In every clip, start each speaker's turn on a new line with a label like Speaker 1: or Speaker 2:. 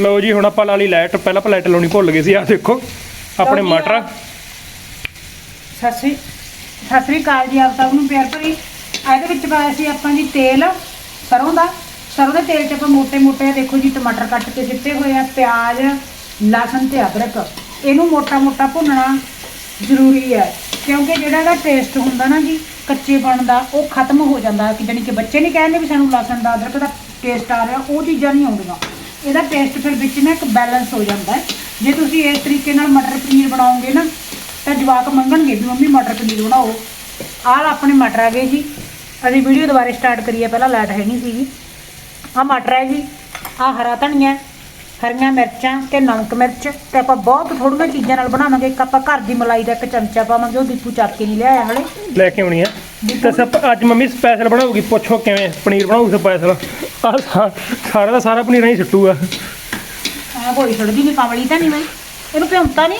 Speaker 1: ਲਓ ਜੀ ਹੁਣ ਆਪਾਂ ਲਾ ਲਾਈਟ ਪਹਿਲਾਂ ਆਪਾਂ ਲਾਈਟ ਲਾਉਣੀ ਭੁੱਲ ਗਏ ਸੀ। ਆਹ ਦੇਖੋ ਆਪਣੇ ਮਟਰ।
Speaker 2: ਸਤਿ ਸ੍ਰੀ ਸਤਿ ਸ੍ਰੀ ਅਕਾਲ ਜੀ ਆਪ ਸਭ ਨੂੰ ਪਿਆਰ ਭਰੀ। ਇਹਦੇ ਵਿੱਚ ਪਾਇਆ ਸੀ ਆਪਾਂ ਜੀ ਤੇਲ ਸਰੋਂ ਦਾ। ਸਰੋਂ ਦੇ ਤੇਲ 'ਚ ਆਪਾਂ ਮੋਟੇ ਮੋਟੇ ਦੇਖੋ ਜੀ ਟਮਾਟਰ ਕੱਟ ਕੇ ਦਿੱਤੇ ਹੋਏ ਆ ਪਿਆਜ਼ ਲਸਣ ਤੇ ਅਦਰਕ। ਇਹਨੂੰ ਮੋਟਾ-ਮੋਟਾ ਭੁੰਨਣਾ ਜ਼ਰੂਰੀ ਹੈ ਕਿਉਂਕਿ ਜਿਹੜਾ ਇਹਦਾ ਟੇਸਟ ਹੁੰਦਾ ਨਾ ਜੀ ਕੱਚੇਪਣ ਦਾ ਉਹ ਖਤਮ ਹੋ ਜਾਂਦਾ। ਕਿ ਜਾਣੀ ਕਿ ਬੱਚੇ ਨਹੀਂ ਕਹਿੰਦੇ ਵੀ ਸਾਨੂੰ ਲਸਣ ਦਾ ਅਦਰਕ ਦਾ ਟੇਸਟ ਆ ਰਿਹਾ ਉਹ ਚੀਜ਼ਾਂ ਨਹੀਂ ਆਉਂਦੀਆਂ। ਇਹਦਾ ਟੇਸਟ ਫਿਰ ਵਿੱਚ ਨਾ ਇੱਕ ਬੈਲੈਂਸ ਹੋ ਜਾਂਦਾ ਹੈ। ਜੇ ਤੁਸੀਂ ਇਸ ਤਰੀਕੇ ਨਾਲ ਮਟਰ ਪਨੀਰ ਬਣਾਓਗੇ ਨਾ, ਤਾਂ ਜਵਾਕ ਮੰਗਣਗੇ ਵੀ ਮੰਮੀ ਮਟਰ ਪਨੀਰ ਬਣਾਓ। ਆਹ ਆਪਣੇ ਮਟਰ ਆ ਗਏ ਜੀ। ਅਸੀਂ ਵੀਡੀਓ ਦੁਬਾਰਾ ਸਟਾਰਟ ਕਰੀਏ, ਪਹਿਲਾਂ ਲਾਈਟ ਹੈ ਨਹੀਂ ਸੀਗੀ। ਆਹ ਮਟਰ ਹੈ ਜੀ। ਆਹ ਹਰਾ ਧਨੀਆ ਹਰੀਆਂ ਮਿਰਚਾਂ ਤੇ ਨਮਕ ਮਿਰਚ ਤੇ ਆਪਾਂ ਬਹੁਤ ਥੋੜੀਆਂ ਚੀਜ਼ਾਂ ਨਾਲ ਬਣਾਵਾਂਗੇ। ਇੱਕ ਆਪਾਂ ਘਰ ਦੀ ਮਲਾਈ ਦਾ ਇੱਕ ਚਮਚਾ ਪਾਵਾਂਗੇ ਉਹ ਦੀਪੂ ਚੱਕ ਕੇ ਨਹੀਂ ਲਿਆਇਆ ਹਲੇ।
Speaker 1: ਲੈ ਕੇ ਆਉਣੀ ਆ। ਤੇ ਸਭ ਅੱਜ ਮੰਮੀ ਸਪੈਸ਼ਲ ਬਣਾਉਗੀ ਪੁੱਛੋ ਕਿਵੇਂ ਪਨੀਰ ਬਣਾਉ ਸਪੈਸ਼ਲ ਸਾ- ਸਾਰਾ ਦਾ ਸਾਰਾ ਪਨੀਰ ਨਹੀਂ ਸਿੱਟੂਗਾ।
Speaker 2: ਆ ਕੋਈ ਛੱਡਦੀ ਨਹੀਂ ਕਾਮਲੀ ਤਾਂ ਨਹੀਂ ਬਈ। ਇਹਨੂੰ ਭਿਉਂਤਾ ਨਹੀਂ।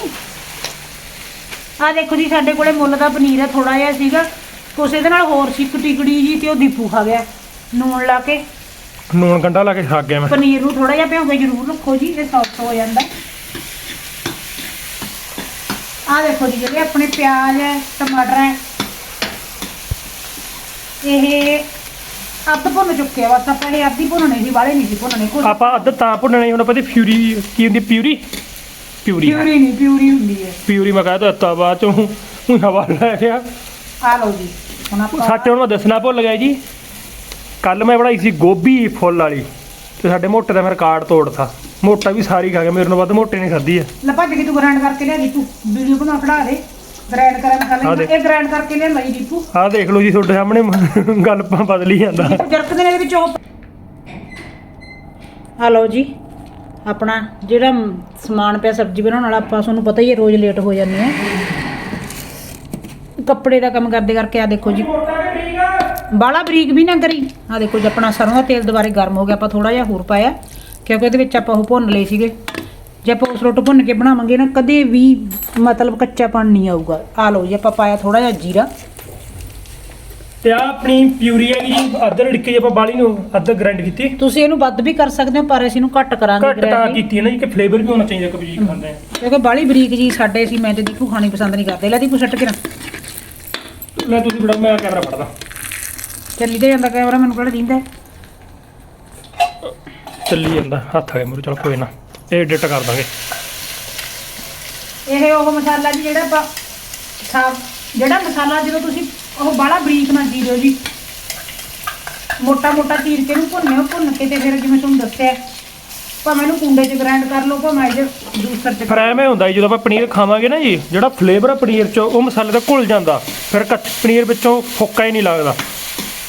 Speaker 2: ਆ ਦੇਖੋ ਜੀ ਸਾਡੇ ਕੋਲੇ ਮੁੱਲ ਦਾ ਪਨੀਰ ਹੈ ਥੋੜਾ ਜਿਹਾ ਸੀਗਾ। ਕੁਛ ਇਹਦੇ ਨਾਲ ਹੋਰ ਸੀ ਟਿਕੜੀ ਜੀ ਤੇ ਉਹ ਦੀਪੂ ਖਾ ਗਿਆ। ਨੂਣ ਲਾ ਕੇ।
Speaker 1: ਨੂਣ ਗੰਡਾ ਲਾ ਕੇ ਛੱਕ ਗਿਆ ਮੈਂ
Speaker 2: ਪਨੀਰ ਨੂੰ ਥੋੜਾ ਜਿਹਾ ਕੇ ਜ਼ਰੂਰ ਰੱਖੋ ਜੀ ਇਹ ਸੌਫਟ ਹੋ ਜਾਂਦਾ। ਆ ਦੇਖੋ ਜੀ ਜਿਹੜੇ ਆਪਣੇ ਪਿਆਜ਼ ਹੈ ਟਮਾਟਰ ਹੈ ਇਹ ਅੱਧ ਭੁੰਨ ਚੁੱਕੇ ਆ ਬਸ ਆਪਾਂ ਇਹ ਅੱਧੀ ਭੁੰਨਣੇ ਸੀ ਵਾਲੇ ਨਹੀਂ ਸੀ ਭੁੰਨਣੇ ਕੁਝ
Speaker 1: ਆਪਾਂ ਅੱਧ ਤਾਂ ਭੁੰਨਣੀ ਹੁਣ ਆਪਾਂ ਦੀ ਫਿਊਰੀ ਕੀ ਹੁੰਦੀ ਪਿਊਰੀ? ਪਿਊਰੀ
Speaker 2: ਪਿਊਰੀ ਨਹੀਂ ਪਿਊਰੀ ਹੁੰਦੀ ਹੈ।
Speaker 1: ਪਿਊਰੀ ਮੈਂ ਕਹਿ ਦਿੱਤਾ ਬਾਅਦ ਚੋਂ ਹਵਾ ਲੈ ਗਿਆ
Speaker 2: ਆ। ਲਓ ਜੀ ਹੁਣ ਆਪਾਂ
Speaker 1: ਸੱਚ ਹੁਣ ਮੈਂ ਦੱਸਣਾ ਭੁੱਲ ਗਿਆ ਜੀ। ਕੱਲ ਮੈਂ ਬਣਾਈ ਸੀ ਗੋਭੀ ਫੁੱਲ ਵਾਲੀ ਤੇ ਸਾਡੇ ਮੋਟੇ ਦਾ ਮੈਂ ਰਿਕਾਰਡ ਤੋੜਤਾ। ਮੋਟਾ ਵੀ ਸਾਰੀ ਖਾ ਗਿਆ ਮੇਰੇ ਨੂੰ ਵੱਧ ਮੋਟੇ ਨੇ ਖਾਧੀ ਆ
Speaker 2: ਲੈ ਭੱਜ ਕੇ ਤੂੰ ਗ੍ਰਾਈਂਡ ਕਰਕੇ ਲਿਆ ਦੀਪੂ ਵੀਡੀਓ ਬਣਾ ਖੜਾ ਦੇ। ਗ੍ਰਾਈਂਡ ਕਰਨ ਖਾ
Speaker 1: ਦੇਖ।
Speaker 2: ਇਹ ਗ੍ਰਾਈਂਡ ਕਰਕੇ ਲਿਆ ਲਈ ਦੀਪੂ।
Speaker 1: ਆਹ ਦੇਖ ਲਓ ਜੀ ਤੁਹਾਡੇ ਸਾਹਮਣੇ ਗੱਲ ਬਦਲੀ ਜਾਂਦਾ।
Speaker 2: ਜਰਕ ਦੇ ਵਿੱਚ। ਉਹ ਲਓ ਜੀ ਆਪਣਾ ਜਿਹੜਾ ਸਮਾਨ ਪਿਆ ਸਬਜ਼ੀ ਬਣਾਉਣ ਵਾਲਾ ਆਪਾਂ ਤੁਹਾਨੂੰ ਪਤਾ ਹੀ ਹੈ ਰੋਜ਼ ਲੇਟ ਹੋ ਜਾਂਦੇ ਆ। ਕੱਪੜੇ ਦਾ ਕੰਮ ਕਰਦੇ ਕਰਕੇ ਆ ਦੇਖੋ ਜੀ। ਬਾਲਾ ਬਰੀਕ ਵੀ ਨਾ ਕਰੀ। ਆ ਦੇਖੋ ਜੀ ਆਪਣਾ ਸਰੋਂ ਦਾ ਤੇਲ ਦੁਬਾਰੇ ਗਰਮ ਹੋ ਗਿਆ ਆਪਾਂ ਥੋੜਾ ਜਿਹਾ ਹੋਰ ਪਾਇਆ ਕਿਉਂਕਿ ਇਹਦੇ ਵਿੱਚ ਆਪਾਂ ਉਹ ਭੁੰਨ ਲਏ ਸੀਗੇ। ਜੇ ਆਪਾਂ ਉਸ ਰੋਟ ਭੁੰਨ ਕੇ ਬਣਾਵਾਂਗੇ ਨਾ ਕਦੇ ਵੀ ਮਤਲਬ ਕੱਚਾਪਣ ਨਹੀਂ ਆਊਗਾ। ਆ ਲਓ ਜੀ ਆਪਾਂ ਪਾਇਆ ਥੋੜਾ ਜਿਹਾ ਜੀਰਾ।
Speaker 1: ਤੇ ਆ ਆਪਣੀ ਪਿਊਰੀ ਹੈਗੀ ਜੀ ਅੱਧ ਰਿੜਕੀ ਜੀ ਆਪਾਂ ਬਾਲੀ ਨੂੰ ਅੱਧ ਗ੍ਰਾਈਂਡ ਕੀਤੀ।
Speaker 2: ਤੁਸੀਂ ਇਹਨੂੰ ਵੱਧ ਵੀ ਕਰ ਸਕਦੇ ਹੋ ਪਰ ਅਸੀਂ ਇਹਨੂੰ ਘੱਟ ਕਰਾਂਗੇ
Speaker 1: ਘੱਟ ਤਾਂ
Speaker 2: grind।
Speaker 1: ਕੀਤੀ ਹੈ ਨਾ ਜੀ ਕਿ ਫਲੇਵਰ ਵੀ ਹੋਣਾ ਚਾਹੀਦਾ ਕਬਜੀ ਖਾਂਦੇ ਆ।
Speaker 2: ਕਿਉਂਕਿ ਬਾਲੀ ਬਰੀਕ ਜੀ ਸਾਡੇ ਸੀ ਮੈਂ ਤੇ ਦੀਪੂ ਖਾਣੀ ਪਸੰਦ ਨਹੀਂ ਕਰਦੇ। ਲੈ ਦੀਪੂ ਸੱਟ ਕੇ ਨਾ।
Speaker 1: ਲੈ ਤੁਸੀਂ ਬੜਾ ਮੈਂ ਕੈਮਰਾ ਫੜਦਾ।
Speaker 2: ਚੱਲੀ ਤੇ ਜਾਂਦਾ ਕੈਮਰਾ ਮੈਨੂੰ ਕਿਹੜਾ ਦਿੰਦਾ?
Speaker 1: ਚੱਲੀ ਜਾਂਦਾ ਹੱਥ ਆ ਗਿਆ ਮੇਰੇ ਚਲ ਕੋਈ ਨਾ ਇਹ ਐਡਿਟ ਕਰ ਦਾਂਗੇ।
Speaker 2: ਇਹ ਉਹ ਮਸਾਲਾ ਜੀ ਜਿਹੜਾ ਆਪਾਂ ਸਾਬ ਜਿਹੜਾ ਮਸਾਲਾ ਜਦੋਂ ਤੁਸੀਂ ਉਹ ਬਾਲਾ ਬਰੀਕ ਨਾ ਚੀਰੋ ਜੀ। ਮੋਟਾ ਮੋਟਾ ਚੀਰ ਕੇ ਇਹਨੂੰ ਭੁੰਨਿਓ ਭੁੰਨ ਕੇ ਤੇ ਫਿਰ ਜਿਵੇਂ ਤੁਹਾਨੂੰ ਦੱਸਿਆ ਭਾਵੇਂ ਇਹਨੂੰ ਕੁੰਡੇ 'ਚ ਗ੍ਰਾਈਂਡ ਕਰ ਲਓ ਭਾਵੇਂ ਇਹ ਜੂਸਰ 'ਚ
Speaker 1: ਫਿਰ ਐਵੇਂ ਹੁੰਦਾ ਜੀ ਜਦੋਂ ਆਪਾਂ ਪਨੀਰ ਖਾਵਾਂਗੇ ਨਾ ਜੀ ਜਿਹੜਾ ਫਲੇਵਰ ਆ ਪਨੀਰ ਚ ਉਹ ਮਸਾਲੇ ਦਾ ਘੁਲ ਜਾਂਦਾ। ਫਿਰ ਕੱਚ ਪਨੀਰ ਵਿੱਚੋਂ ਫੁੱਕਾ ਹੀ ਨਹੀਂ ਲੱਗਦਾ।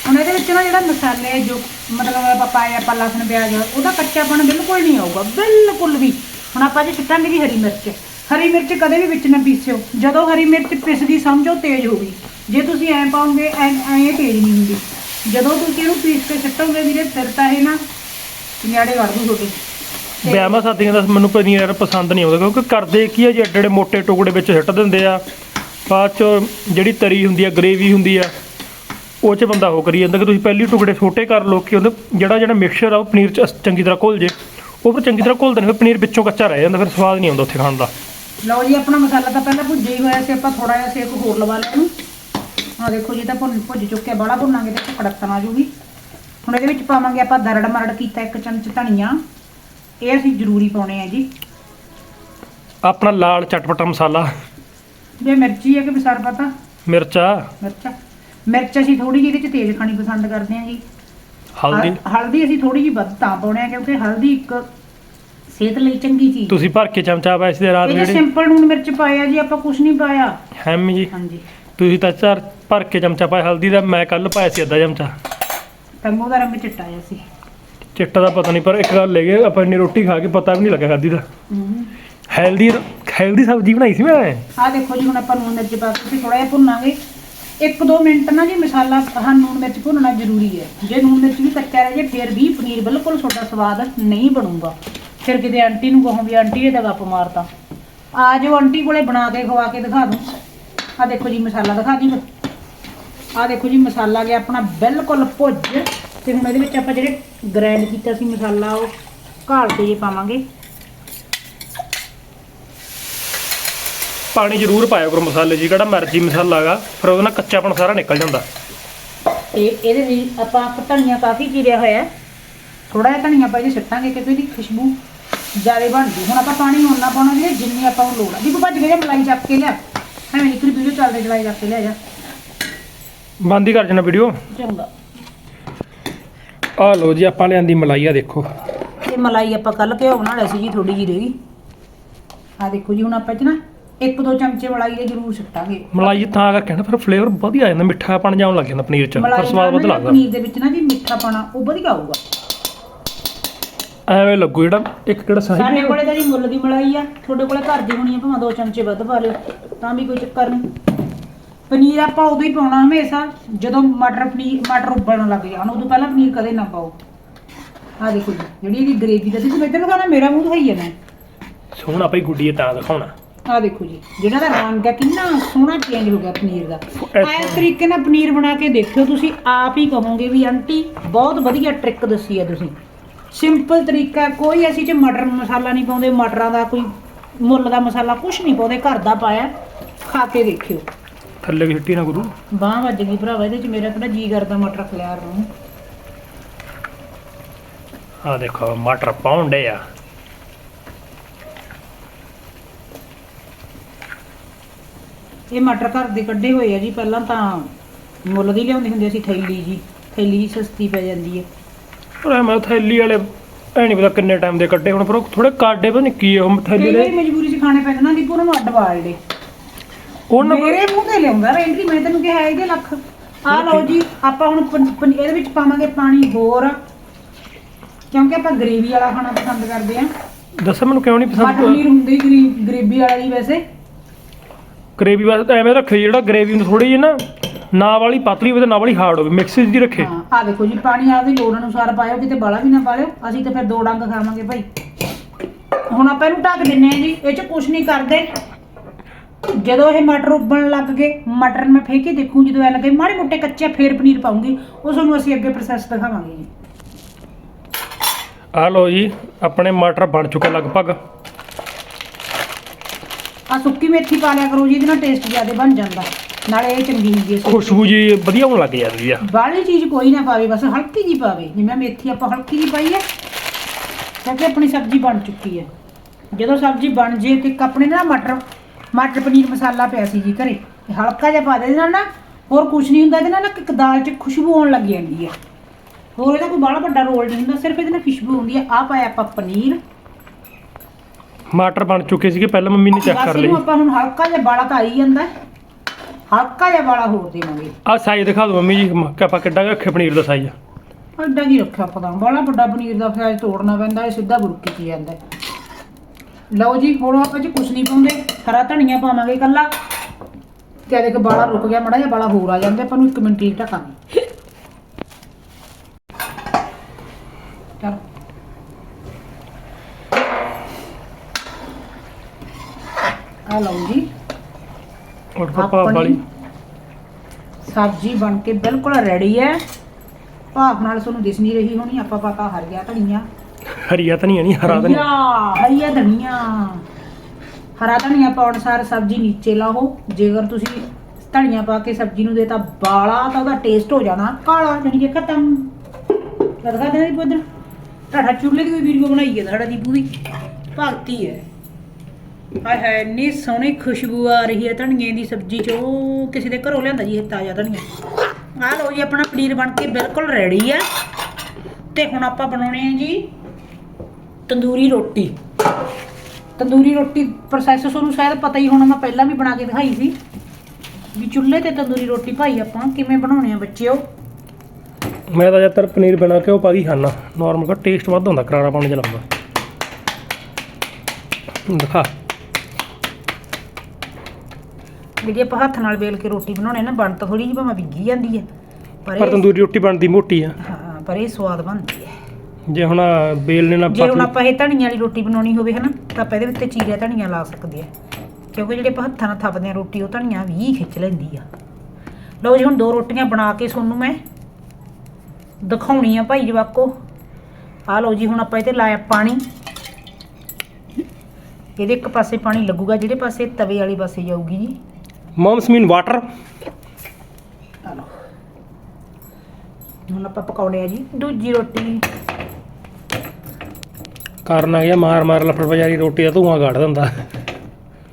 Speaker 2: ਹੁਣ ਇਹਦੇ ਵਿੱਚ ਨਾ ਜਿਹੜਾ ਮਸਾਲੇ, ਜੋ ਮਤਲਬ ਆਪਾਂ ਆਪਾਂ ਲਸਣ ਪਿਆਜ਼, ਉਹਦਾ ਕੱਚਾਪਣ ਬਿਲਕੁਲ ਨਹੀਂ ਆਊਗਾ, ਬਿਲਕੁਲ ਵੀ। ਹੁਣ ਆਪਾਂ ਜੇ ਸਿੱਟਾਂਗੇ ਜੀ ਹਰੀ ਮਿਰਚ ਹਰੀ ਮਿਰਚ ਕਦੇ ਵੀ ਵਿੱਚ ਨਾ ਪੀਸਿਓ। ਜਦੋਂ ਹਰੀ ਮਿਰਚ ਪਿਸਦੀ, ਸਮਝੋ ਤੇਜ਼ ਹੋ ਜੇ ਤੁਸੀਂ ਐਂ ਪਾਉਂਗੇ, ਐਂ ਐਂ ਤੇਜ਼ ਨਹੀਂ ਹੁੰਦੀ। ਜਦੋਂ ਤੁਸੀਂ ਇਹਨੂੰ ਪੀਸ ਕੇ ਸਿੱਟੋਗੇ ਵੀਰੇ, ਫਿਰ ਤਾਂ ਇਹ ਨਾ ਨਿਆੜੇ ਵੜ ਦੂ ਤੁਹਾਡੇ
Speaker 1: ਵਿਆਹਾਂ ਸਾਦੀਆਂ ਦਾ ਮੈਨੂੰ ਪਨੀਰ ਯਾਰ ਪਸੰਦ ਨਹੀਂ ਆਉਂਦਾ, ਕਿਉਂਕਿ ਕਰਦੇ ਕੀ ਆ ਜੀ ਮੋٹے ਟੁਕੜੇ ਵਿੱਚ ਸਿੱਟ ਦਿੰਦੇ ਆ। ਬਾਅਦ ਚ ਜਿਹੜੀ ਤਰੀ ਹੁੰਦੀ ਆ, ਗਰੇਵੀ ਹੁੰਦੀ ਆ ਉਹ ਚ ਬੰਦਾ ਉਹ ਕਰੀ ਜਾਂਦਾ ਕਿ ਤੁਸੀਂ ਪਹਿਲੀ ਟੁਕੜੇ ਛੋਟੇ ਕਰ ਲਓ ਕਿ ਉਹਦਾ ਜਿਹੜਾ ਜਿਹੜਾ ਮਿਕਸਚਰ ਆ ਉਹ ਪਨੀਰ ਚ ਚੰਗੀ ਤਰ੍ਹਾਂ ਘੁਲ ਜੇ। ਉਹ ਫਿਰ ਚੰਗੀ ਤਰ੍ਹਾਂ ਘੁਲਦੇ ਨੇ ਫਿਰ ਪਨੀਰ ਵਿੱਚੋਂ ਕੱਚਾ ਰਹਿ ਜਾਂਦਾ ਫਿਰ ਸਵਾਦ ਨਹੀਂ ਆਉਂਦਾ ਉੱਥੇ ਖਾਣ ਦਾ।
Speaker 2: ਲਓ ਜੀ ਆਪਣਾ ਮਸਾਲਾ ਤਾਂ ਪਹਿਲਾਂ ਭੁੱਜਿਆ ਹੀ ਹੋਇਆ ਸੀ ਆਪਾਂ ਥੋੜਾ ਜਿਹਾ ਸੇਕ ਹੋਰ ਲਵਾ ਲਿਆ ਇਹਨੂੰ। ਆ ਦੇਖੋ ਜੀ ਤਾਂ ਭੁੰਨ ਭੁੱਜ ਚੁੱਕਿਆ ਬੜਾ ਭੁੰਨਾਂਗੇ ਤੇ ਕੜਕਣ ਆ ਜੂਗੀ। ਹੁਣ ਇਹਦੇ ਵਿੱਚ ਪਾਵਾਂਗੇ ਆਪਾਂ ਦਰੜ ਮਰੜ ਕੀਤਾ ਇੱਕ ਚਮਚ ਧਨੀਆ। ਇਹ ਅਸੀਂ ਜ਼ਰੂਰੀ ਪਾਉਣੇ ਆ ਜੀ।
Speaker 1: ਆਪਣਾ ਲਾਲ ਚਟਪਟਾ ਮਸਾਲਾ।
Speaker 2: ਜੇ ਮਿਰਚੀ ਹੈ ਕਿ ਵਿਸਾਰ ਪਤਾ
Speaker 1: ਮਿਰਚਾ।
Speaker 2: ਮਿਰਚਾ। ਮਿਰਚ ਅਸੀਂ ਥੋੜੀ ਜਿਹੀ ਇਹਦੇ ਚ ਤੇਜ਼ ਖਾਣੀ ਪਸੰਦ ਕਰਦੇ ਹਾਂ ਜੀ।
Speaker 1: ਹਲਦੀ?
Speaker 2: ਹਲ- ਹਲਦੀ ਅਸੀਂ ਥੋੜੀ ਜਿਹੀ ਵੱਧ ਤਾਂ ਪਾਉਣੇ ਆ ਕਿਉਂਕਿ ਹਲਦੀ ਇੱਕ ਸਿਹਤ ਲਈ ਚੰਗੀ ਚੀਜ਼
Speaker 1: ਤੁਸੀਂ ਭਰ ਕੇ ਚਮਚਾ ਪਾਇਆ ਸੀ ਰਾਤ
Speaker 2: ਇਹ
Speaker 1: ਵੇਲੇ
Speaker 2: ਸਿੰਪਲ ਨੂਨ ਮਿਰਚ ਪਾਇਆ ਜੀ ਆਪਾਂ ਕੁਝ ਨਹੀਂ ਪਾਇਆ।
Speaker 1: ਹੈਮ ਜੀ।
Speaker 2: ਹਾਂਜੀ।
Speaker 1: ਤੁਸੀਂ ਤਾਂ ਚਾਰ ਭਰ ਕੇ ਚਮਚਾ ਪਾਇਆ ਹਲਦੀ ਦਾ ਮੈਂ ਕੱਲ ਪਾਇਆ ਸੀ ਅੱਧਾ ਚਮਚਾ।
Speaker 2: ਟੰਗੋ ਦਾ ਰੰਗ ਚਿੱਟਾ ਜਿਹਾ ਸੀ।
Speaker 1: ਚਿੱਟਾ ਦਾ ਪਤਾ ਨਹੀਂ ਪਰ ਇੱਕ ਗੱਲ ਲੈ ਗਏ ਆਪਾਂ ਇੰਨੀ ਰੋਟੀ ਖਾ ਕੇ ਪਤਾ ਵੀ ਨਹੀਂ ਲੱਗਾ ਖਾਦੀ ਦਾ। ਹੈਲਦੀ ਹੈਲਦੀ ਸਬਜ਼ੀ ਬਣਾਈ ਸੀ ਮੈਂ।
Speaker 2: ਆ ਦੇਖੋ ਜੀ ਹੁਣ ਆਪਾਂ ਨੂਨ ਮਿਰਚ ਪਾ ਕੇ ਥੋੜਾ ਜਿਹਾ ਭੁੰਨਾਂਗੇ। 1-2 ਮਿੰਟ ਨਾ ਜੀ ਮਸਾਲਾ ਆਹ ਨੂਨ ਮਿਰਚ ਭੁੰਨਣਾ ਜ਼ਰੂਰੀ ਹੈ। ਜੇ ਨੂਨ ਮਿਰਚ ਵੀ ਕੱਚਾ ਰਹਿ ਜੇ, ਫਿਰ ਵੀ ਪਨੀਰ ਬਿਲਕੁਲ ਤੁਹਾਡਾ ਸਵਾਦ ਨਹੀਂ ਬਣੂਗਾ। ਫਿਰ ਕਿਤੇ ਆਂਟੀ ਨੂੰ ਕਹੋ ਵੀ ਆਂਟੀ ਇਹਦਾ ਤਾਂ ਗੱਪ ਮਾਰਤਾ ਆ ਜਾਓ ਆਂਟੀ ਕੋਲੇ, ਬਣਾ ਕੇ ਖਵਾ ਕੇ ਦਿਖਾ ਦੂੰ। ਆ ਦੇਖੋ ਜੀ ਮਸਾਲਾ ਦਿਖਾ ਦੀ ਆ ਦੇਖੋ ਜੀ ਮਸਾਲਾ ਗਿਆ ਆਪਣਾ ਬਿਲਕੁਲ ਭੁੱਜ। ਤੇ ਹੁਣ ਇਹਦੇ ਵਿੱਚ ਆਪਾਂ ਜਿਹੜੇ ਗ੍ਰਾਈਂਡ ਕੀਤਾ ਸੀ ਮਸਾਲਾ, ਉਹ ਘਾਲ ਕੇ ਜੇ ਪਾਵਾਂਗੇ।
Speaker 1: ਪਾਣੀ ਜ਼ਰੂਰ ਪਾਇਆ ਕਰੋ ਮਸਾਲੇ ਜੀ ਕਿਹੜਾ ਮਰਜ਼ੀ ਮਸਾਲਾ ਹੈਗਾ ਫਿਰ ਉਹਦੇ ਨਾਲ ਕੱਚਾਪਣ ਸਾਰਾ ਨਿਕਲ ਜਾਂਦਾ।
Speaker 2: ਤੇ ਇਹਦੇ ਵਿੱਚ ਆਪਾਂ ਧਨੀਆ ਕਾਫੀ ਚੀਰਿਆ ਹੋਇਆ ਥੋੜਾ ਜਿਹਾ ਧਨੀਆ ਪਾ ਕੇ ਸਿੱਟਾਂਗੇ ਕਿਉਂਕਿ ਇਹਦੀ ਖੁਸ਼ਬੂ ਜ਼ਿਆਦਾ ਬਣ ਜੂ ਹੁਣ ਆਪਾਂ ਪਾਣੀ ਉਹਨਾਂ ਪਾਉਣਾ ਵੀਰੇ ਜਿੰਨੀ ਆਪਾਂ ਨੂੰ ਲੋੜ ਆ। ਦੀਪੂ ਭੱਜ ਜਾ ਮਲਾਈ ਚੱਕ ਕੇ ਲਿਆ। ਐਵੇਂ ਨਿਕਲੀ ਵੀਡੀਓ ਚੱਲਦੇ ਚਲਾਈ ਚੱਕ ਕੇ ਲਿਆ ਜਾ।
Speaker 1: ਬੰਦ ਹੀ ਕਰ ਜਣਾ ਵੀਡੀਓ।
Speaker 2: ਚੰਗਾ।
Speaker 1: ਆ ਲਓ ਜੀ ਆਪਾਂ ਲਿਆਂਦੀ ਮਲਾਈ ਆ ਦੇਖੋ।
Speaker 2: ਇਹ ਮਲਾਈ ਆਪਾਂ ਕੱਲ ਘਿਓ ਬਣਾ ਲਿਆ ਸੀ ਜੀ ਥੋੜੀ ਜਿਹੀ ਰਹਿ ਗਈ। ਆ ਦੇਖੋ ਜੀ ਹੁਣ ਆਪਾਂ ਇਹ 'ਚ ਨਾ ਇੱਕ ਦੋ ਚਮਚੇ ਮਲਾਈ ਦੇ ਜ਼ਰੂਰ ਸਿੱਟਾਂਗੇ।
Speaker 1: ਮਲਾਈ ਤਾਂ ਕਰਕੇ ਨਾ ਫਿਰ ਫਲੇਵਰ ਵਧੀਆ ਆ ਜਾਂਦਾ ਮਿੱਠਾ ਪਣ ਜਾਣ ਲੱਗ ਜਾਂਦਾ ਪਨੀਰ ਚ ਫਿਰ ਸਵਾਦ
Speaker 2: ਨਾ
Speaker 1: ਲੱਗਦਾ।
Speaker 2: ਪਨੀਰ ਦੇ ਵਿੱਚ ਨਾ ਜੀ ਮਿੱਠਾ ਪਾਣਾ ਉਹ ਵਧੀਆ ਆਊਗਾ।
Speaker 1: ਐਵੇਂ ਲੱਗੂ ਜਿਹੜਾ ਇੱਕ ਕਿਹੜਾ
Speaker 2: ਸਾਡੇ
Speaker 1: ਸਾਹੀ
Speaker 2: ਕੋਲੇ ਤਾਂ ਜੀ ਮੁੱਲ ਦੀ ਮਲਾਈ ਆ ਤੁਹਾਡੇ ਕੋਲੇ ਘਰ ਦੀ ਹੋਣੀ ਆ ਭਾਵੇਂ ਦੋ ਚਮਚੇ ਵੱਧ ਪਾ ਲਿਓ ਤਾਂ ਵੀ ਕੋਈ ਚੱਕਰ ਨਹੀਂ। ਪਨੀਰ ਆਪਾਂ ਉਦੋਂ ਹੀ ਪਾਉਣਾ ਹਮੇਸ਼ਾ ਜਦੋਂ ਮਟਰ ਪਨੀਰ ਮਟਰ ਉਬਲਣ ਲੱਗ ਜਾਣ ਉਦੋਂ ਪਹਿਲਾਂ ਪਨੀਰ ਕਦੇ ਨਾ ਪਾਓ। ਆ ਦੇਖੋ ਜੀ ਜਿਹੜੀ ਇਹਦੀ ਗ੍ਰੇਵੀ ਦਾ ਤੁਸੀਂ ਇੱਧਰ ਦਿਖਾਣਾ ਮੇਰਾ ਮੂੰਹ ਦਿਖਾਈ ਜਾਣਾ
Speaker 1: ਸੋਹਣਾ ਪਈ ਗੁੱਡੀ ਤਾਂ ਦਿਖਾਉਣਾ।
Speaker 2: ਆ ਦੇਖੋ ਜੀ ਜਿਹੜਾ ਦਾ ਰੰਗ ਹੈ ਕਿੰਨਾ ਸੋਹਣਾ ਚੇਂਜ ਹੋ ਗਿਆ ਪਨੀਰ ਦਾ। ਇਸ ਤਰੀਕੇ ਨਾਲ ਪਨੀਰ ਬਣਾ ਕੇ ਦੇਖਿਓ ਤੁਸੀਂ ਆਪ ਹੀ ਕਹੋਗੇ ਵੀ ਆਂਟੀ ਬਹੁਤ ਵਧੀਆ ਟ੍ਰਿਕ ਦੱਸੀ ਹੈ ਤੁਸੀਂ। ਸਿੰਪਲ ਤਰੀਕਾ ਕੋਈ ਅਸੀਂ ਚ ਮਟਰ ਮਸਾਲਾ ਨਹੀਂ ਪਾਉਂਦੇ ਮਟਰਾਂ ਦਾ ਕੋਈ ਮੁੱਲ ਦਾ ਮਸਾਲਾ ਕੁਝ ਨਹੀਂ ਪਾਉਂਦੇ ਘਰ ਦਾ ਪਾਇਆ ਖਾ ਕੇ ਦੇਖਿਓ।
Speaker 1: ਥੱਲੇ ਵੀ ਸਿੱਟੀ ਨਾ ਗੁਰੂ।
Speaker 2: ਬਾਹ ਵੱਜ ਗਈ ਭਰਾਵਾ ਇਹਦੇ ਚ ਮੇਰਾ ਕਿਹੜਾ ਜੀ ਕਰਦਾ ਮਟਰ ਖਲਿਆਰ ਨੂੰ।
Speaker 1: ਆ ਦੇਖੋ ਮਟਰ ਪਾਉਂਦੇ ਆ।
Speaker 2: ਇਹ ਮਟਰ ਘਰ ਦੇ ਕੱਢੇ ਹੋਏ ਆ ਜੀ ਪਹਿਲਾਂ ਤਾਂ ਮੁੱਲ ਦੀ ਲਿਆਉਂਦੇ ਹੁੰਦੇ ਸੀ ਥੈਲੀ ਜੀ ਥੈਲੀ ਜੀ ਸਸਤੀ ਪੈ ਜਾਂਦੀ ਹੈ
Speaker 1: ਪਰ ਮੈਂ ਥੈਲੀ ਵਾਲੇ ਐ ਨਹੀਂ ਪਤਾ ਕਿੰਨੇ ਟਾਈਮ ਦੇ ਕੱਢੇ ਹੁਣ ਪਰ ਉਹ ਥੋੜੇ ਕਾਡੇ ਪਤਾ ਨਹੀਂ ਕੀ ਉਹ ਥੈਲੀ
Speaker 2: ਕਈ
Speaker 1: ਦੇ
Speaker 2: ਵਾਰੀ ਮਜਬੂਰੀ 'ਚ ਖਾਣੇ ਪੈਂਦੇ ਨਾ ਦੀ ਪੂਰਾ ਨੂੰ ਅੱਡ ਵਾਲਦੇ
Speaker 1: ਉਹਨਾਂ
Speaker 2: ਮੇਰੇ ਮੂੰਹ ਤੇ ਲਿਆਉਂਦਾ ਰੈਂਟਰੀ ਮੈਂ ਤੈਨੂੰ ਕਿਹਾ ਇਹਦੇ ਲੱਖ। ਆ ਲਓ ਜੀ ਆਪਾਂ ਹੁਣ ਪਨ- ਪਨ- ਇਹਦੇ ਵਿੱਚ ਪਾਵਾਂਗੇ ਪਾਣੀ ਹੋਰ। ਕਿਉਂਕਿ ਆਪਾਂ ਗ੍ਰੇਵੀ ਵਾਲਾ ਖਾਣਾ ਪਸੰਦ ਕਰਦੇ ਆ।
Speaker 1: ਦੱਸ ਮੈਨੂੰ ਕਿਉਂ ਨਹੀਂ
Speaker 2: ਮਟਰ
Speaker 1: ਪਸੰਦ
Speaker 2: ਪਨੀਰ ਹੁੰਦੇ ਹੀ ਗਰੀ- ਗ੍ਰੇਵੀ ਵਾਲਾ ਹੀ ਵੈਸੇ।
Speaker 1: ਗ੍ਰੇਵੀ ਵਾਸਤੇ ਐਵੇਂ ਰੱਖੇ ਜਿਹੜਾ ਗ੍ਰੇਵੀ ਨੂੰ ਥੋੜੀ ਜਿਹੀ ਨਾ ਨਾ ਵਾਲੀ ਪਤਲੀ ਹੋਵੇ ਤੇ ਨਾ ਵਾਲੀ ਹਾਰਡ ਹੋਵੇ ਮਿਕਸ ਦੀ ਰੱਖੇ।
Speaker 2: ਹਾਂ ਆ ਦੇਖੋ ਜੀ ਪਾਣੀ ਆਪਦੀ ਲੋੜ ਅਨੁਸਾਰ ਪਾਇਓ ਕਿਤੇ ਬਾਲਾ ਵੀ ਨਾ ਪਾਲਿਓ ਅਸੀਂ ਤਾਂ ਫਿਰ ਦੋ ਡੰਗ ਖਾਵਾਂਗੇ ਭਾਈ। ਹੁਣ ਆਪਾਂ ਇਹਨੂੰ ਢੱਕ ਦਿੰਨੇ ਆ ਜੀ ਇਹ ਚ ਕੁਝ ਨਹੀਂ ਕਰਦੇ। ਜਦੋਂ ਇਹ ਮਟਰ ਉੱਬਲਣ ਲੱਗ ਗਏ ਮਟਰ ਮੈਂ ਫੇਕੇ ਦੇਖੂ ਜਦੋਂ ਐ ਲੱਗੇ ਮਾੜੇ ਮੋਟੇ ਕੱਚੇ ਫੇਰ ਪਨੀਰ ਪਾਉਂਗੀ ਉਸ ਨੂੰ ਅਸੀਂ ਅੱਗੇ ਪ੍ਰੋਸੈਸ ਦਿਖਾਵਾਂਗੇ ਜੀ।
Speaker 1: ਆ ਲਓ ਜੀ ਆਪਣੇ ਮਟਰ ਬਣ ਚੁੱਕੇ ਲਗਭਗ।
Speaker 2: ਆ ਸੁੱਕੀ ਮੇਥੀ ਪਾ ਲਿਆ ਕਰੋ ਜੀ ਇਹਦੇ ਨਾਲ ਟੇਸਟ ਜ਼ਿਆਦਾ ਬਣ ਜਾਂਦਾ। ਨਾਲੇ ਇਹ ਚੰਗੀ ਹੁੰਦੀ ਹੈ
Speaker 1: ਖੁਸ਼ਬੂ ਜੀ ਵਧੀਆ ਹੋਣ ਲੱਗ ਜਾਂਦੀ ਆ।
Speaker 2: ਬਾਹਲੀ ਚੀਜ਼ ਕੋਈ ਨਾ ਪਾਵੇ ਬਸ ਹਲਕੀ ਜੀ ਪਾਵੇ। ਜਿਵੇਂ ਮੇਥੀ ਆਪਾਂ ਹਲਕੀ ਜੀ ਪਾਈ ਹੈ ਕਿਉਂਕਿ ਆਪਣੀ ਸਬਜ਼ੀ ਬਣ ਚੁੱਕੀ ਹੈ। ਜਦੋਂ ਸਬਜ਼ੀ ਬਣ ਜੇ ਤੇ ਇੱਕ ਆਪਣੇ ਨਾ ਮਟਰ ਮਟਰ ਪਨੀਰ ਮਸਾਲਾ ਪਿਆ ਸੀ ਜੀ ਘਰੇ ਹਲਕਾ ਜਿਹਾ ਪਾ ਦੇ ਨਾਲ ਨਾ ਹੋਰ ਕੁਝ ਨਹੀਂ ਹੁੰਦਾ ਇਹਦੇ ਨਾਲ ਨਾ ਇੱਕ ਦਾਲ 'ਚ ਖੁਸ਼ਬੂ ਆਉਣ ਲੱਗ ਜਾਂਦੀ ਹੈ। ਹੋਰ ਇਹਦਾ ਕੋਈ ਬਾਹਲਾ ਵੱਡਾ ਰੋਲ ਨਹੀਂ ਹੁੰਦਾ ਸਿਰਫ ਇਹਦੇ ਨਾਲ ਖੁਸ਼ਬੂ ਹੁੰਦੀ ਹੈ। ਆ ਪਾਇਆ ਆਪਾਂ ਪਨੀਰ
Speaker 1: ਮਟਰ ਬਣ ਚੁੱਕੇ ਸੀਗੇ ਪਹਿਲਾਂ ਮੰਮੀ ਨੇ ਚੈੱਕ
Speaker 2: ਬਸ
Speaker 1: ਕਰ ਲਈ।
Speaker 2: ਇਹਨੂੰ ਆਪਾਂ ਹੁਣ ਹਲਕਾ ਜਿਹਾ ਬਾਲਾ ਤਾਂ ਆ ਹੀ ਜਾਂਦਾ ਹੈ। ਹਲਕਾ ਜਿਹਾ ਬਾਲਾ ਹੋਰ ਦੇਵਾਂਗੇ।
Speaker 1: ਆ ਸਾਈਜ਼ ਦਿਖਾ ਦਿਓ ਮੰਮੀ ਜੀ ਮ- ਕਿ ਆਪਾਂ ਕਿੱਡਾ ਕੁ ਪਨੀਰ ਦਾ ਸਾਈਜ਼
Speaker 2: ਐਡਾ ਕੀ ਰੱਖਿਆ ਪਤਾ ਬੜਾ ਵੱਡਾ ਪਨੀਰ ਦਾ ਫਿਆਜ ਤੋੜਨਾ ਪੈਂਦਾ ਇਹ ਸਿੱਧਾ ਬੁਰਕੀ ਚ ਜਾਂਦਾ ਹੈ। ਲਓ ਜੀ ਹੁਣ ਆਪਾਂ ਚ ਕੁਛ ਨਹੀਂ ਪਾਉਂਦੇ ਹਰਾ ਧਨੀਆ ਪਾਵਾਂਗੇ ਕੱਲਾ ਤੇ ਆਹ ਦੇਖ ਬਾਲਾ ਰੁਕ ਗਿਆ ਮੜਾ ਜਿਹਾ ਬਾਲਾ ਹੋਰ ਆ ਜਾਂਦਾ ਆਪਾਂ ਨੂੰ 1 ਮਿੰਟ ਲਈ ਢਕਾਂਗੇ। ਚਲ। ਲਓ ਜੀ।
Speaker 1: ਔਰ ਪਾਪਾ ਵਾਲੀ।
Speaker 2: ਸਬਜ਼ੀ ਬਣ ਕੇ ਬਿਲਕੁਲ ਰੈਡੀ ਹੈ। ਭਾਫ ਨਾਲ ਤੁਹਾਨੂੰ ਦਿਸ ਨਹੀਂ ਰਹੀ ਹੋਣੀ ਆਪਾਂ ਪਤਾ ਹਰ ਗਿਆ ਧਨੀਆ।
Speaker 1: ਹਰੀਆ ਧਨੀਆ ਨਹੀਂ ਹਰਾ ਧਨੀਆ।
Speaker 2: ਹਰੀਆ ਧਨੀਆ। ਹਰਾ ਧਨੀਆ ਪਾਉਣ ਸਾਰ ਸਬਜ਼ੀ ਨੀਚੇ ਲਾਓ ਜੇਕਰ ਤੁਸੀਂ ਧਨੀਆ ਪਾ ਕੇ ਸਬਜ਼ੀ ਨੂੰ ਦੇਤਾ ਬਾਲਾ ਤਾਂ ਉਹਦਾ ਟੇਸਟ ਹੋ ਜਾਣਾ ਕਾਲਾ ਜਾਨੀ ਕਿ ਖਤਮ। ਦੇਣਾ ਦੀ ਪੁੱਤਰ? ਤੁਹਾਡਾ ਚੁੱਲ੍ਹੇ ਦੀ ਕੋਈ ਵੀਡੀਓ ਬਣਾਈ ਹੈ ਸਾਡਾ ਦੀਪੂ ਦੀ ਭਗਤੀ ਹੈ। ਹਾਏ ਹਾਏ, ਇੰਨੀ ਸੋਹਣੀ ਖੁਸ਼ਬੂ ਆ ਰਹੀ ਹੈ ਧਨੀਏ ਦੀ ਸਬਜ਼ੀ ਚੋਂ। ਕਿਸੇ ਦੇ ਘਰੋਂ ਲਿਆਂਦਾ ਜੀ ਇਹ ਤਾਜ਼ਾ ਧਨੀਆ। ਆਹ ਲਓ ਜੀ, ਆਪਣਾ ਪਨੀਰ ਬਣ ਕੇ ਬਿਲਕੁਲ ਰੈਡੀ ਹੈ। ਤੇ ਹੁਣ ਆਪਾਂ ਬਣਾਉਣੇ ਆ ਜੀ ਤੰਦੂਰੀ ਰੋਟੀ। ਤੰਦੂਰੀ ਰੋਟੀ ਪ੍ਰੋਸੈਸ ਤੁਹਾਨੂੰ ਸ਼ਾਇਦ ਪਤਾ ਹੀ ਹੋਣਾ, ਮੈਂ ਪਹਿਲਾਂ ਵੀ ਬਣਾ ਕੇ ਦਿਖਾਈ ਸੀ। ਵੀ ਚੁੱਲ੍ਹੇ ਤੇ ਤੰਦੂਰੀ ਰੋਟੀ ਭਾਈ ਆਪਾਂ ਕਿਵੇਂ ਬਣਾਉਣੇ ਆ ਬੱਚਿਓ?
Speaker 1: ਮੈਂ ਤਾਂ ਜ਼ਿਆਦਾਤਰ ਪਨੀਰ ਬਣਾ ਕੇ ਉਹ ਪਾ ਕੇ ਖਾਣਾ ਨਾਰਮਲ ਦਾ ਟੇਸਟ ਵੱਧ ਹੁੰਦਾ, ਕਰਾਰਾ ਪਾਣੀ ਚ ਲਾਉਂਦਾ ਦਿਖਾ।
Speaker 2: ਜਿਹੜੀ ਆਪਾਂ ਹੱਥ ਨਾਲ ਵੇਲ ਕੇ ਰੋਟੀ ਬਣਾਉਣੇ ਨਾ ਬਣ ਤਾਂ ਥੋੜੀ ਜਿਹੀ ਭਾਵੇਂ ਵਿੱਗੀ ਜਾਂਦੀ ਹੈ ਪਰ
Speaker 1: ਪਰ
Speaker 2: ਇਹ
Speaker 1: ਤੰਦੂਰੀ ਰੋਟੀ ਬਣਦੀ ਮੋਟੀ ਆ।
Speaker 2: ਹਾਂ ਪਰ ਇਹ ਸਵਾਦ ਬਣਦੀ ਹੈ
Speaker 1: ਜੇ ਹੁਣ ਬੇਲ ਨੇ ਨਾ
Speaker 2: ਜੇ ਹੁਣ
Speaker 1: ਪਤਲੀ
Speaker 2: ਆਪਾਂ ਇਹ ਧਨੀਆ ਵਾਲੀ ਰੋਟੀ ਬਣਾਉਣੀ ਹੋਵੇ ਹਨਾ ਤਾਂ ਆਪਾਂ ਇਹਦੇ ਉੱਤੇ ਚੀਰਿਆ ਧਨੀਆ ਲਾ ਸਕਦੇ ਆ। ਕਿਉਂਕਿ ਜਿਹੜੇ ਆਪਾਂ ਹੱਥਾਂ ਨਾਲ ਥੱਪਦੇ ਆ ਰੋਟੀ ਉਹ ਧਨੀਆ ਵੀ ਖਿੱਚ ਲੈਂਦੀ ਆ। ਲਓ ਜੀ ਹੁਣ ਦੋ ਰੋਟੀਆਂ ਬਣਾ ਕੇ ਤੁਹਾਨੂੰ ਮੈਂ। ਦਿਖਾਉਣੀ ਆ ਭਾਈ ਜਵਾਕੋ। ਆ ਲਓ ਜੀ ਹੁਣ ਆਪਾਂ ਇਹਤੇ ਲਾਇਆ ਪਾਣੀ। ਇਹਦੇ ਇੱਕ ਪਾਸੇ ਪਾਣੀ ਲੱਗੂਗਾ ਜਿਹੜੇ ਪਾਸੇ ਤਵੇ ਵਾਲੀ ਪਾਸੇ ਜਾਊਗੀ ਜੀ।
Speaker 1: ਮਮਸ ਮੀਨ ਵਾਟਰ।
Speaker 2: ਲਓ ਹੁਣ ਆਪਾਂ ਪਕਾਉਣੇ ਆ ਜੀ। ਦੂਜੀ ਰੋਟੀ।
Speaker 1: ਕਾਰਨ ਆ ਗਿਆ ਮਾਰ ਮਾਰ ਲਫੜ ਬਜਾਰੀ ਰੋਟੀ ਦਾ ਧੂਆਂ ਕੱਢ ਦਿੰਦਾ।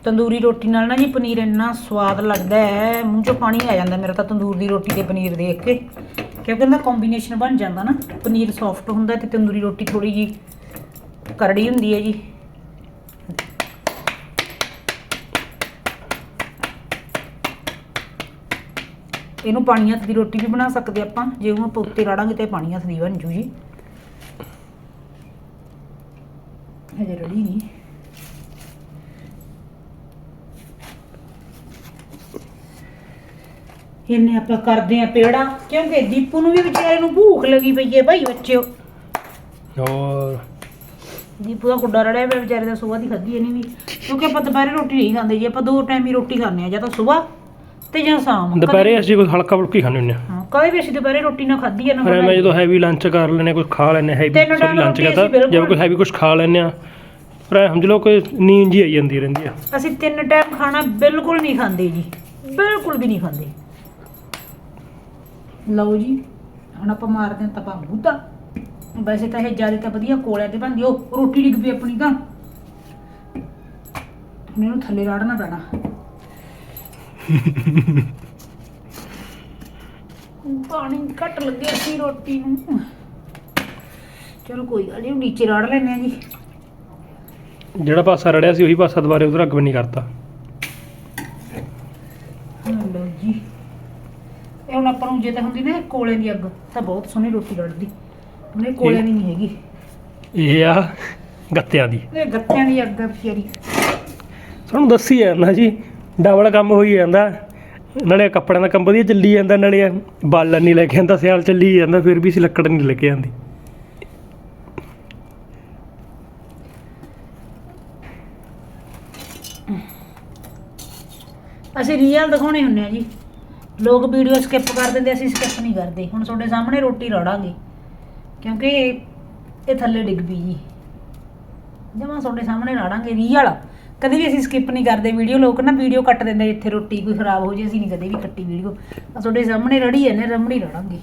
Speaker 2: ਤੰਦੂਰੀ ਰੋਟੀ ਨਾਲ ਨਾ ਜੀ ਪਨੀਰ ਇੰਨਾ ਸਵਾਦ ਲੱਗਦਾ ਹੈ ਮੂੰਹ 'ਚੋਂ ਪਾਣੀ ਆ ਜਾਂਦਾ ਮੇਰਾ ਤਾਂ ਤੰਦੂਰ ਦੀ ਰੋਟੀ ਤੇ ਪਨੀਰ ਦੇਖ ਕੇ। ਕਿਉਂਕਿ ਇਹਦਾ ਕੰਬੀਨੇਸ਼ਨ ਬਣ ਜਾਂਦਾ ਨਾ ਪਨੀਰ ਸੌਫਟ ਹੁੰਦਾ ਤੇ ਤੰਦੂਰੀ ਰੋਟੀ ਥੋੜੀ ਜੀ ਕਰੜੀ ਹੁੰਦੀ ਹੈ ਜੀ। ਇਹਨੂੰ ਪਾਣੀ ਹੱਥ ਦੀ ਰੋਟੀ ਵੀ ਬਣਾ ਸਕਦੇ ਆਪਾਂ। ਜੇ ਉਹ ਆਪਾਂ ਉੱਤੇ ਰਾੜਾਂਗੇ ਤੇ ਪਾਣੀ ਹੱਥ ਦੀ ਬਣ ਜੂ ਜੀ ਹਜੇ ਰੜੀ ਨਹੀਂ। ਇਹਨੇ ਆਪਾਂ ਕਰਦੇ ਆ ਪੇੜਾ ਕਿਉਂਕਿ ਦੀਪੂ ਨੂੰ ਵੀ ਵਿਚਾਰੇ ਨੂੰ ਭੂਖ ਲੱਗੀ ਪਈ ਹੈ ਭਾਈ ਬੱਚਿਓ।
Speaker 1: ਔਰ
Speaker 2: ਦੀਪੂ ਦਾ ਕੁੱਡਾ ਰੜਿਆ ਪਿਆ ਵਿਚਾਰੇ ਦਾ ਸਵੇਰ ਦੀ ਖਾਧੀ ਨਹੀਂ ਵੀ। ਕਿਉਂਕਿ ਆਪਾਂ ਦੁਪਹਿਰੇ ਰੋਟੀ ਨਹੀਂ ਖਾਂਦੇ ਜੀ ਆਪਾਂ ਦੋ ਟਾਈਮ ਹੀ ਰੋਟੀ ਖਾਂਦੇ ਆ ਜਾਂ ਤਾਂ ਸਵੇਰ ਤੇ ਜਾਂ ਸ਼ਾਮ
Speaker 1: ਦੁਪਹਿਰੇ ਅਸੀਂ ਕੋਈ ਹਲਕਾ ਫੁਲਕੀ ਖਾਣੇ ਹੁੰਦੇ ਆ।
Speaker 2: ਹਾਂ ਕਦੇ ਵੀ ਅਸੀਂ ਦੁਪਹਿਰੇ ਰੋਟੀ ਨਾ ਖਾਧੀ ਹੈ ਨਾ ਬਣਾਈ।
Speaker 1: ਜਦੋਂ ਹੈਵੀ ਲੰਚ ਕਰ ਲੈਨੇ ਕੁਝ ਖਾ ਲੈਨੇ ਹੈਵੀ
Speaker 2: ਤਿੰਨ
Speaker 1: ਸੌਰੀ
Speaker 2: time
Speaker 1: ਲੰਚ
Speaker 2: ਰੋਟੀ ਅਸੀਂ ਬਿਲਕੁਲ-
Speaker 1: ਜੇ ਕੋਈ ਹੈਵੀ ਕੁਝ ਖਾ ਲੈਨੇ ਆ ਪਰ ਐਂ ਸਮਝ ਲਓ ਕੋਈ ਨੀਂਦ ਜੀ ਆਈ ਜਾਂਦੀ ਰਹਿੰਦੀ ਆ।
Speaker 2: ਅਸੀਂ ਤਿੰਨ ਟਾਈਮ ਖਾਣਾ ਬਿਲਕੁਲ ਨਹੀਂ ਖਾਂਦੇ ਜੀ। ਬਿਲਕੁਲ ਵੀ ਨਹੀਂ ਖਾਂਦੇ। ਲਓ ਜੀ ਹੁਣ ਆਪਾਂ ਮਾਰਦੇ ਹਾਂ ਤਪਾ ਬੂਤਾ ਵੈਸੇ ਤਾਂ ਇਹ ਜ਼ਿਆਦਾ ਤਾਂ ਵਧੀਆ ਕੋਲਿਆਂ ਤੇ ਬਣਦੀ ਉਹ ਰੋਟੀ ਡਿੱਗ ਪਈ ਆਪਣੀ ਤਾਂ। ਹੁਣ ਇਹਨੂੰ ਥੱਲੇ ਰਾੜਨਾ ਪੈਣਾ। ਪਾਣੀ ਘੱਟ ਲੱਗਿਆ ਸੀ ਰੋਟੀ ਨੂੰ। ਚਲੋ ਕੋਈ ਗੱਲ ਨਹੀਂ ਨੀਚੇ ਰਾੜ ਲੈਨੇ ਆ ਜੀ।
Speaker 1: ਜਿਹੜਾ ਪਾਸਾ ਰੜਿਆ ਸੀ ਉਹੀ ਪਾਸਾ ਦੁਬਾਰੇ ਉਧਰ ਅੱਗ ਨਹੀਂ ਕਰਤਾ।
Speaker 2: ਜੀ। ਇਹ ਹੁਣ ਆਪਾਂ ਨੂੰ ਜੇ ਤਾਂ ਹੁੰਦੀ ਨਾ ਇਹ ਕੋਲੇ ਦੀ ਅੱਗ ਤਾਂ ਬਹੁਤ ਸੋਹਣੀ ਰੋਟੀ ਲੜਦੀ ਹੁਣ ਇਹ ਕੋਲੇ ਦੀ ਨਹੀਂ ਹੈਗੀ।
Speaker 1: ਇਹ ਆ ਗੱਤਿਆਂ ਦੀ।
Speaker 2: ਇਹ ਗੱਤਿਆਂ ਦੀ ਅੱਗ ਆ
Speaker 1: ਤੁਹਾਨੂੰ ਦੱਸੀ ਜਾਂਦਾ ਜੀ ਡਬਲ ਕੰਮ ਹੋਈ ਜਾਂਦਾ। ਨਾਲੇ ਕੱਪੜਿਆਂ ਦਾ ਕੰਮ ਵਧੀਆ ਚੱਲੀ ਜਾਂਦਾ, ਨਾਲੇ ਬਾਲਣ ਨਹੀਂ ਲੈ ਕੇ ਆਂਦਾ ਸਿਆਲ ਚੱਲੀ ਜਾਂਦਾ, ਫਿਰ ਵੀ ਅਸੀਂ ਲੱਕੜ ਨਹੀਂ ਲੈ ਕੇ ਆਂਦੀ
Speaker 2: ਅਸੀਂ ਰੀਅਲ ਦਿਖਾਉਣੇ ਹੁੰਨੇ ਆ ਜੀ। ਲੋਕ ਵੀਡੀਓ ਸਕਿਪ ਕਰ ਦਿੰਦੇ, ਅਸੀਂ ਸਕਿਪ ਨਹੀਂ ਕਰਦੇ। ਹੁਣ ਤੁਹਾਡੇ ਸਾਹਮਣੇ ਰੋਟੀ ਰੜਾਂਗੇ, ਕਿਉਂਕਿ ਇਹ ਥੱਲੇ ਡਿੱਗ ਪਈ ਜੀ। ਜਮਾ ਤੁਹਾਡੇ ਸਾਹਮਣੇ ਰਾੜਾਂਗੇ ਰੀਅਲ ਕਦੇ ਵੀ ਅਸੀਂ ਸਕਿਪ ਨਹੀਂ ਕਰਦੇ ਵੀਡੀਓ ਲੋਕ ਨਾ ਵੀਡੀਓ ਕੱਟ ਦਿੰਦੇ ਇੱਥੇ ਰੋਟੀ ਕੋਈ ਖਰਾਬ ਹੋ ਜੇ ਅਸੀਂ ਨਹੀਂ ਕਦੇ ਵੀ ਕੱਟੀ ਵੀਡੀਓ ਆ ਤੁਹਾਡੇ ਸਾਹਮਣੇ ਰੜੀ ਹੈ ਨੇ ਰਮੜੀ ਰੜਾਂਗੇ।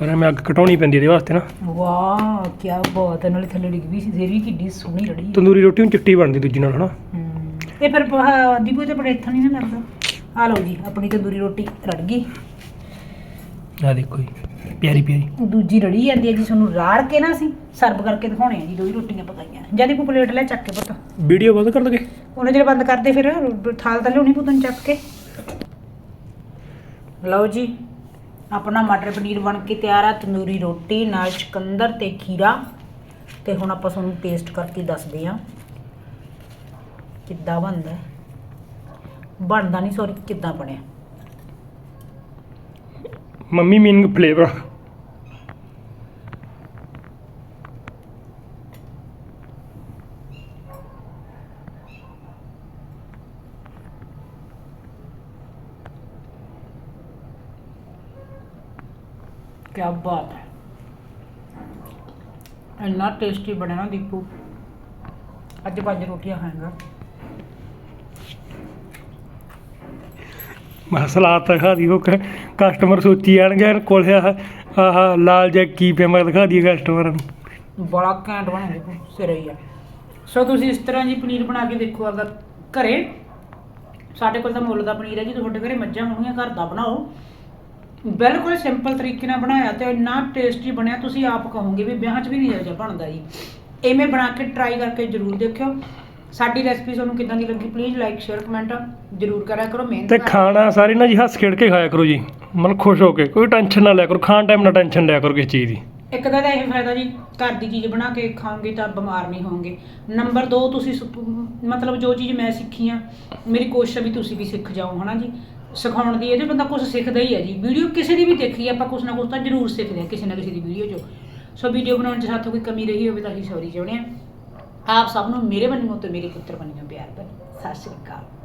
Speaker 1: ਪਰ ਐਵੇਂ ਅੱਗ ਘਟਾਉਣੀ ਪੈਂਦੀ ਇਹਦੇ ਵਾਸਤੇ ਨਾ।
Speaker 2: ਵਾਹ ਕੀ ਬਾਤ ਹੈ ਨਾਲੇ ਥੱਲੇ ਡਿੱਗ ਪਈ ਸੀ ਫੇਰ ਵੀ ਕਿੱਡੀ ਸੋਹਣੀ ਰੜੀ ਹੈ
Speaker 1: ਤੰਦੂਰੀ ਰੋਟੀ ਨੂੰ ਚਿੱਟੀ ਬਣਦੀ ਦੂਜੀ ਨਾਲ ਹਨਾ?
Speaker 2: ਹਮ, ਇਹ ਫਿਰ ਦੀਪੂ ਤੇ ਬੜੇ ਇੱਥੋਂ ਨਹੀਂ ਨਾ ਲੱਗਦਾ? ਆ ਲਓ ਜੀ ਆਪਣੀ ਤੰਦੂਰੀ ਰੋਟੀ ਰੜ ਗਈ।
Speaker 1: ਆ ਦੇਖੋ ਜੀ ਪਿਆਰੀ ਪਿਆਰੀ।
Speaker 2: ਦੂਜੀ ਰੜੀ ਜਾਂਦੀ ਹੈ ਜੀ ਤੁਹਾਨੂੰ ਰਾੜ ਕੇ ਨਾ ਅਸੀਂ ਸਰਵ ਕਰਕੇ ਦਿਖਾਉਣੇ ਆ ਜੀ ਦੋ ਹੀ ਰੋਟੀਆਂ ਪਕਾਈਆਂ। ਜਦ ਦੀਪੂ ਪਲੇਟ ਲੈ ਚੱਕ ਕੇ ਪੁੱਤ।
Speaker 1: ਵੀਡੀਓ ਬੰਦ ਕਰ ਦਗੇ?
Speaker 2: ਉਹਨੇ ਜਿਹੜੇ ਬੰਦ ਕਰਦੇ ਫਿਰ ਥਾਲ ਤਾਂ ਲਿਆਉਣੀ ਪੁੱਤ ਨੂੰ ਚੱਕ ਕੇ। ਲਓ ਜੀ ਆਪਣਾ ਮਟਰ ਪਨੀਰ ਬਣ ਕੇ ਤਿਆਰ ਆ ਤੰਦੂਰੀ ਰੋਟੀ ਨਾਲ ਚਿਕੰਦਰ ਤੇ ਖੀਰਾ। ਤੇ ਹੁਣ ਆਪਾਂ ਤੁਹਾਨੂੰ ਟੇਸਟ ਕਰਕੇ ਦੱਸਦੇ ਆ ਕਿੱਦਾਂ ਬਣਦਾ ਹੈ। ਬਣਦਾ ਨਹੀਂ ਸੌਰੀ ਕਿੱਦਾਂ ਬਣਿਆ।
Speaker 1: ਮੰਮੀ ਮੀਨਿੰਗ ਫਲੇਵਰ
Speaker 2: ਕੀ ਬਾਤ ਹੈ। ਇੰਨਾ ਟੇਸਟੀ ਬਣਿਆ ਨਾ ਦੀਪੂ। ਅੱਜ ਪੰਜ ਰੋਟੀਆਂ ਖਾਏਗਾ।
Speaker 1: ਮੈਂ ਸਲਾਦ ਤਾਂ ਦੀ, ਉਹ ਕਸਟਮਰ ਸੋਚੀ ਜਾਣਗੇ ਯਾਰ ਆਹ ਆਹ ਲਾਲ ਜਿਹਾ ਕੀ ਪਿਆ, ਮੈਂ ਦਿਖਾ ਦੀ ਕਸਟਮਰ ਨੂੰ।
Speaker 2: ਬੜਾ ਘੈਂਟ ਬਣਿਆ ਸਿਰੇ ਹੀ ਆ। ਸੋ ਤੁਸੀਂ ਇਸ ਤਰ੍ਹਾਂ ਜੀ ਪਨੀਰ ਬਣਾ ਕੇ ਦੇਖੋ ਅਗਰ ਘਰੇ। ਸਾਡੇ ਕੋਲ ਤਾਂ ਮੁੱਲ ਦਾ ਪਨੀਰ ਹੈ ਜੀ, ਤੁਹਾਡੇ ਘਰੇ ਮੱਝਾਂ ਹੋਣਗੀਆਂ, ਘਰ ਦਾ ਬਣਾਓ। ਬਿਲਕੁਲ ਸਿੰਪਲ ਤਰੀਕੇ ਨਾਲ ਬਣਾਇਆ ਤੇ ਇੰਨਾ ਟੇਸਟੀ ਬਣਿਆ, ਤੁਸੀਂ ਆਪ ਕਹੋਗੇ ਵੀ ਵਿਆਹ 'ਚ ਵੀ ਨਹੀਂ ਜਿਹਾ ਬਣਦਾ ਜੀ। ਐਵੇਂ ਬਣਾ ਕੇ ਟਰਾਈ ਕਰਕੇ ਜਰੂਰ ਦੇਖਿਓ। ਸਾਡੀ ਰੈਸਪੀ ਤੁਹਾਨੂੰ ਕਿਦਾਂ ਦੀ ਲੱਗੀ? ਪਲੀਜ਼ ਲਾਈਕ ਸ਼ੇਅਰ ਕਮੈਂਟ ਜਰੂਰ ਕਰਿਆ ਕਰੋ ਮਿਹਨਤ
Speaker 1: ਤੇ
Speaker 2: ਕਰਿਆ
Speaker 1: ਖਾਣਾ ਸਾਰੇ ਨਾ ਜੀ ਹੱਸ ਖੇਡ ਕੇ ਖਾਇਆ ਕਰੋ ਜੀ। ਮਨ ਖੁਸ਼ ਹੋ ਕੇ ਕੋਈ ਟੈਨਸ਼ਨ ਨਾ ਲਿਆ ਕਰੋ ਖਾਣ ਟਾਈਮ ਨਾ ਟੈਨਸ਼ਨ ਲਿਆ ਕਰੋ ਕਿਸੇ ਚੀਜ਼ ਦੀ।
Speaker 2: ਇੱਕ ਤਾਂ ਇਹਦਾ ਇਹ ਫਾਇਦਾ ਜੀ ਘਰ ਦੀ ਚੀਜ਼ ਬਣਾ ਕੇ ਖਾਓਗੇ ਤਾਂ ਬਿਮਾਰ ਨਹੀਂ ਹੋਵੋਗੇ। ਨੰਬਰ 2 ਤੁਸੀਂ ਸੁਪ- ਮਤਲਬ ਜੋ ਚੀਜ਼ ਮੈਂ ਸਿੱਖੀ ਆ ਮੇਰੀ ਕੋਸ਼ਿਸ਼ ਹੈ ਵੀ ਤੁਸੀਂ ਵੀ ਸਿੱਖ ਜਾਓ ਹਨਾ ਜੀ। ਸਿਖਾਉਣ ਦੀ ਇਹਦੇ ਬੰਦਾ ਕੁਝ ਸਿੱਖਦਾ ਹੀ ਹੈ ਜੀ। ਵੀਡੀਓ ਕਿਸੇ ਦੀ ਵੀ ਦੇਖੀ ਆਪਾਂ ਕੁਝ ਨਾ ਕੁਝ ਤਾਂ ਜ਼ਰੂਰ ਸਿੱਖਦੇ ਹਾਂ ਕਿਸੇ ਨਾ ਕਿਸੇ ਦੀ ਵੀਡੀਓ 'ਚੋਂ। ਸੋ ਵੀਡੀਓ ਬਣਾਉਣ 'ਚ ਸਾਥੋਂ ਕੋਈ ਕਮੀ ਰਹੀ ਹੋਵੇ ਤਾਂ ਅਸੀਂ ਸੌਰੀ ਚਾਹੁੰਦੇ ਹਾਂ ਆਪ ਸਭ ਨੂੰ ਮੇਰੇ ਵੱਲੋਂ ਤੇ ਮੇਰੇ ਪੁੱਤਰ ਵੱਲੋਂ ਪਿਆਰ ਭਰੀ। ਸਤਿ ਸ਼੍ਰੀ ਅਕਾਲ।